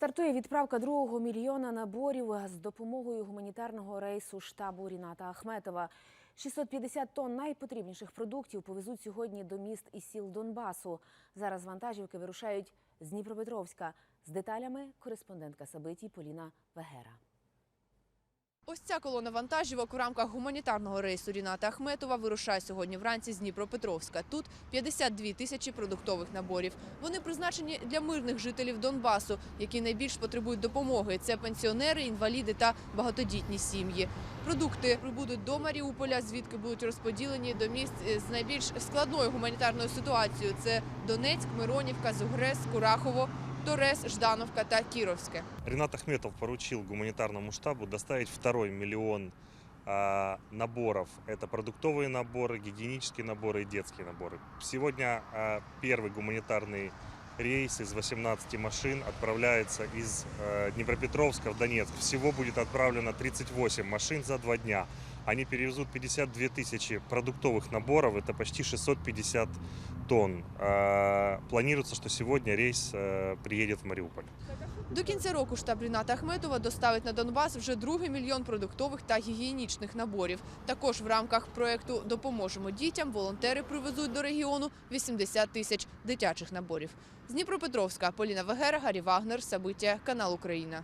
Стартує відправка другого мільйона наборів з допомогою гуманітарного рейсу штабу Ріната Ахметова. 650 тонн найпотрібніших продуктів повезуть сьогодні до міст і сіл Донбасу. Зараз вантажівки вирушають з Дніпропетровська. З деталями кореспондентка Сабитій Поліна Вегера. Ось ця колона вантажівок в рамках гуманітарного рейсу Ріната Ахметова вирушає сьогодні вранці з Дніпропетровська. Тут 52 тисячі продуктових наборів. Вони призначені для мирних жителів Донбасу, які найбільш потребують допомоги. Це пенсіонери, інваліди та багатодітні сім'ї. Продукти прибудуть до Маріуполя, звідки будуть розподілені до місць з найбільш складною гуманітарною ситуацією. Це Донецьк, Миронівка, Зугрес, Курахово, Торес, Ждановка та Кіровське. Ренат Ахметов поручил гуманитарному штабу доставить второй миллион а, наборов. Это продуктовые наборы, гигиенические наборы и детские наборы. Сегодня а, первый гуманитарный рейс из 18 машин отправляется из э, Днепропетровска в Донецк. Всего будет отправлено 38 машин за два дня. Они перевезут 52 тысячи продуктовых наборов, это почти 650 тонн. А, Планируется, что сегодня рейс э, приедет в Мариуполь. До кінця року штаб Ріната Ахметова доставить на Донбас вже другий мільйон продуктових та гігієнічних наборів. Також в рамках проекту Допоможемо дітям волонтери привезуть до регіону 80 тисяч дитячих наборів. З Дніпропетровська Поліна Вегера, Гарі Вагнер, Сабиття, канал Україна.